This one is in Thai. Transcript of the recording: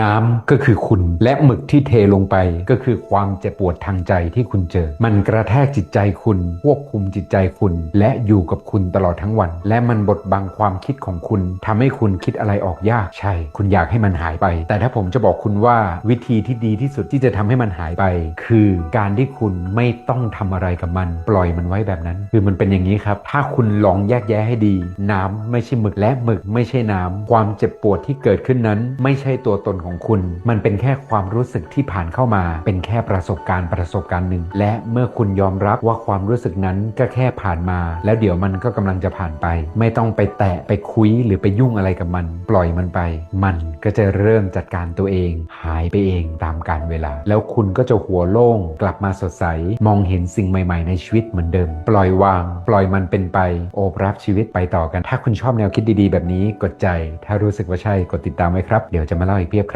น้ำก็คือคุณ และหมึกที่เทลงไปก็คือความเจ็บปวดทางใจที่คุณเจอ มันกระแทกจิตใจคุณควบคุมจิตใจคุณ และอยู่กับคุณตลอดทั้งวัน และมันบดบังความคิดของคุณทำให้คุณคิดอะไรออกยากใช่ คุณอยากให้มันหายไป แต่ถ้าผมจะบอกคุณว่าวิธีที่ดีที่สุดที่จะทำให้มันหายไป คือการที่คุณไม่ต้องทำอะไรกับมัน ปล่อยมันไว้แบบนั้น คือมันเป็นอย่างนี้ครับ ถ้าคุณลองแยกแยะให้ดี น้ำไม่ใช่หมึกและหมึกไม่ใช่น้ำความเจ็บปวดที่เกิดขึ้นนั้น ไม่ใช่ตัวตนของคุณ มันเป็นแค่ความรู้สึกที่ผ่านเข้ามา เป็นแค่ประสบการณ์ประสบการณ์หนึ่ง และเมื่อคุณยอมรับว่าความรู้สึกนั้นก็แค่ผ่านมา แล้วเดี๋ยวมันก็กำลังจะผ่านไป ไม่ต้องไปแตะไปคุยหรือไปยุ่งอะไรกับมัน ปล่อยมันไป มันก็จะเริ่มจัดการตัวเอง หายไปเองตามกาลเวลา แล้วคุณก็จะหัวโล่งกลับมาสดใส มองเห็นสิ่งใหม่ๆ ในชีวิตเหมือนเดิม ปล่อยวาง ปล่อยมันเป็นไป โอบรับชีวิตไปต่อกัน ถ้าคุณชอบแนวคิดดีๆ แบบนี้กดใจ ถ้ารู้สึกว่าใช่กดติดตามไว้ครับ เดี๋ยวจะมาเล่าอีกเพียบครับ